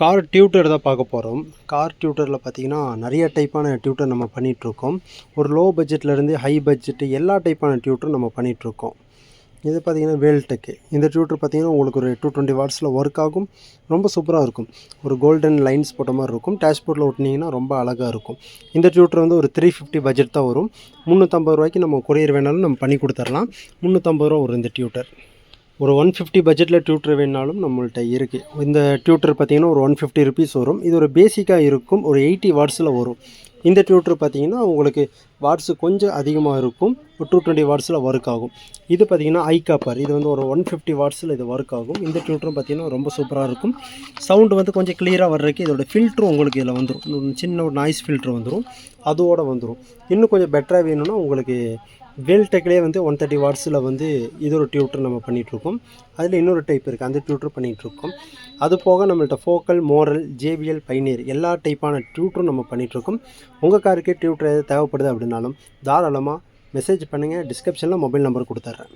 Car tutor தான் பார்க்க போகிறோம் கார் டியூட்டரில் பார்த்தீங்கன்னா நிறைய டைப்பான டியூட்டர் நம்ம பண்ணிகிட்ருக்கோம் ஒரு லோ பட்ஜெட்லேருந்து ஹை பட்ஜெட்டு எல்லா டைப்பான டியூட்டரும் நம்ம பண்ணிகிட்ருக்கோம் இது பார்த்தீங்கன்னா வேல்டெக்கு இந்த டியூட்டர் பார்த்தீங்கன்னா உங்களுக்கு ஒரு டூ டுவெண்ட்டி வாட்ஸில் ஒர்க் ஆகும். ரொம்ப சூப்பராக இருக்கும். ஒரு கோல்டன் லைன்ஸ் போட்ட மாதிரி இருக்கும். டேஷ்போர்டில் ஒட்டினீங்கன்னா ரொம்ப அழகாக இருக்கும். இந்த டியூட்டர் வந்து ஒரு த்ரீ ஃபிஃப்டி பட்ஜெட் தான் வரும். முந்நூற்றம்பது ரூபாய்க்கு நம்ம கொரியர் வேணாலும் நம்ம பண்ணி கொடுத்துர்லாம் முந்நூற்றம்பது ரூபா வரும் இந்த டியூட்டர் ஒரு ஒன் ஃபிஃப்டி பட்ஜெட்டில் டியூட்டர் வேணாலும் நம்மள்ட்ட இருக்குது இந்த டியூட்டர் பார்த்தீங்கன்னா ஒரு ஒன் ஃபிஃப்டி ருபீஸ் வரும். இது ஒரு பேசிக்காக இருக்கும். ஒரு எயிட்டி வாட்ஸில் வரும். இந்த டியூட்டர் பார்த்தீங்கன்னா உங்களுக்கு வாட்ஸு கொஞ்சம் அதிகமாக இருக்கும். ஒரு டூ டுவெண்ட்டி வாட்ஸில் ஒர்க் ஆகும். இது பார்த்தீங்கன்னா ஐ காப்பர் இது வந்து ஒரு ஒன் ஃபிஃப்டி வாட்ஸில் இது ஒர்க் ஆகும். இந்த டியூட்டரும் பார்த்தீங்கன்னா ரொம்ப சூப்பராக இருக்கும். சவுண்டு வந்து கொஞ்சம் கிளியராக வர்றதுக்கு இதோட ஃபில்ட்ரும் உங்களுக்கு இதில் வந்துடும் சின்ன ஒரு நாய்ஸ் ஃபில்ட்ரு வந்துடும் அதோடு வந்துடும் இன்னும் கொஞ்சம் பெட்டராக வேணும்னா உங்களுக்கு வேல்டெக்லேயே வந்து ஒன் தேர்ட்டி வாட்ஸில் வந்து இது ஒரு டியூட்டர் நம்ம பண்ணிகிட்ருக்கோம் அதில் இன்னொரு டைப் இருக்குது அந்த டியூட்டர் பண்ணிகிட்ருக்கோம் அது போக நம்மள்ட்ட ஃபோக்கல் மோரல் ஜேபிஎல் பைனியர் எல்லா டைப்பான டியூட்டரும் நம்ம பண்ணிகிட்ருக்கோம் உங்கள் காருக்கு டியூட்டர் எது தேவைப்படுது அப்படின்னாலும் தாராளமாக மெசேஜ் பண்ணுங்கள் டிஸ்கிரிப்ஷனில் மொபைல் நம்பர் கொடுத்துட்றேன்